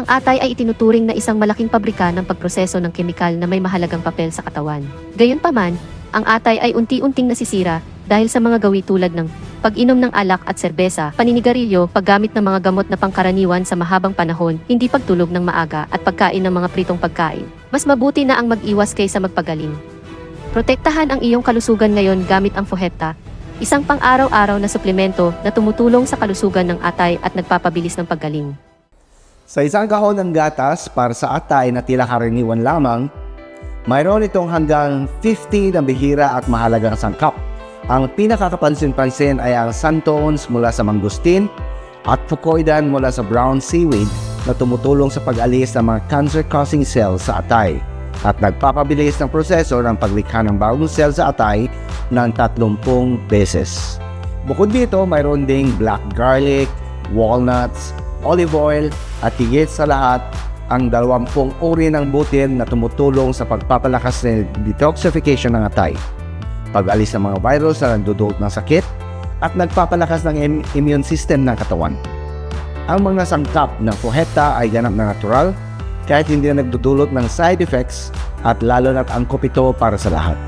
Ang atay ay itinuturing na isang malaking pabrika ng pagproseso ng kemikal na may mahalagang papel sa katawan. Gayunpaman, ang atay ay unti-unting nasisira dahil sa mga gawi tulad ng pag-inom ng alak at serbesa, paninigarilyo, paggamit ng mga gamot na pangkaraniwan sa mahabang panahon, hindi pagtulog ng maaga at pagkain ng mga pritong pagkain. Mas mabuti na ang mag-iwas kaysa magpagaling. Protektahan ang iyong kalusugan ngayon gamit ang Fohepta, isang pang-araw-araw na suplemento na tumutulong sa kalusugan ng atay at nagpapabilis ng paggaling. Sa isang kahon ng gatas para sa atay na tila karaniwan lamang, mayroon itong hanggang 50 na bihira at mahalagang sangkap. Ang pinakakapansin-pansin ay ang santones mula sa mangustin at fucoidan mula sa brown seaweed na tumutulong sa pag-alis ng mga cancer-causing cells sa atay at nagpapabilis ng proseso ng paglikha ng bagong cell sa atay ng 30 beses. Bukod dito, mayroon ding black garlic, walnuts, olive oil at higit sa lahat ang 20 uri ng butil na tumutulong sa pagpapalakas ng detoxification ng atay, pag-alis ng mga virus na nagdudulot ng sakit, at nagpapalakas ng im- immune system ng katawan. Ang mga sangkap ng Poheta ay ganap na natural kahit hindi na nagdudulot ng side effects at lalo na't angkop ito para sa lahat.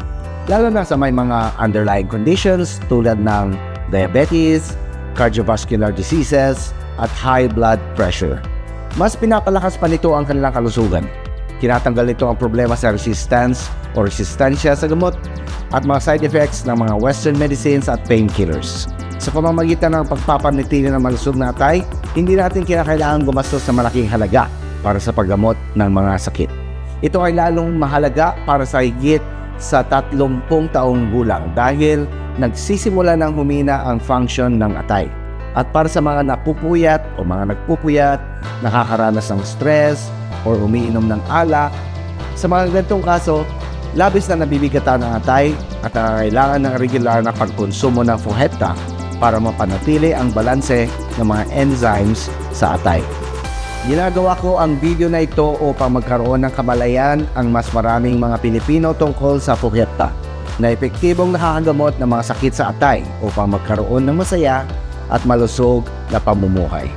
Lalo na sa may mga underlying conditions tulad ng diabetes, cardiovascular diseases, at high blood pressure. Mas pinapalakas pa nito ang kanilang kalusugan. Tinatanggal nito ang problema sa resistance o resistensya sa gamot at mga side effects ng mga western medicines at painkillers. Sa pamamagitan ng pagpapanatili ng malusog na atay, hindi natin kinakailangan gumastos ng malaking halaga para sa paggamot ng mga sakit. Ito ay lalong mahalaga para sa higit sa 30 taong gulang dahil nagsisimula ng humina ang function ng atay. At para sa mga napupuyat o mga nagpupuyat, nakakaranas ng stress or umiinom ng alak, sa mga ganitong kaso, labis na nabibigatan ng atay at nangangailangan ng regular na pagkonsumo ng Fohepta para mapanatili ang balanse ng mga enzymes sa atay. Ginagawa ko ang video na ito upang magkaroon ng kamalayan ang mas maraming mga Pilipino tungkol sa Fohepta na epektibong nakakagamot ng mga sakit sa atay upang magkaroon ng masaya at malusog na pamumuhay.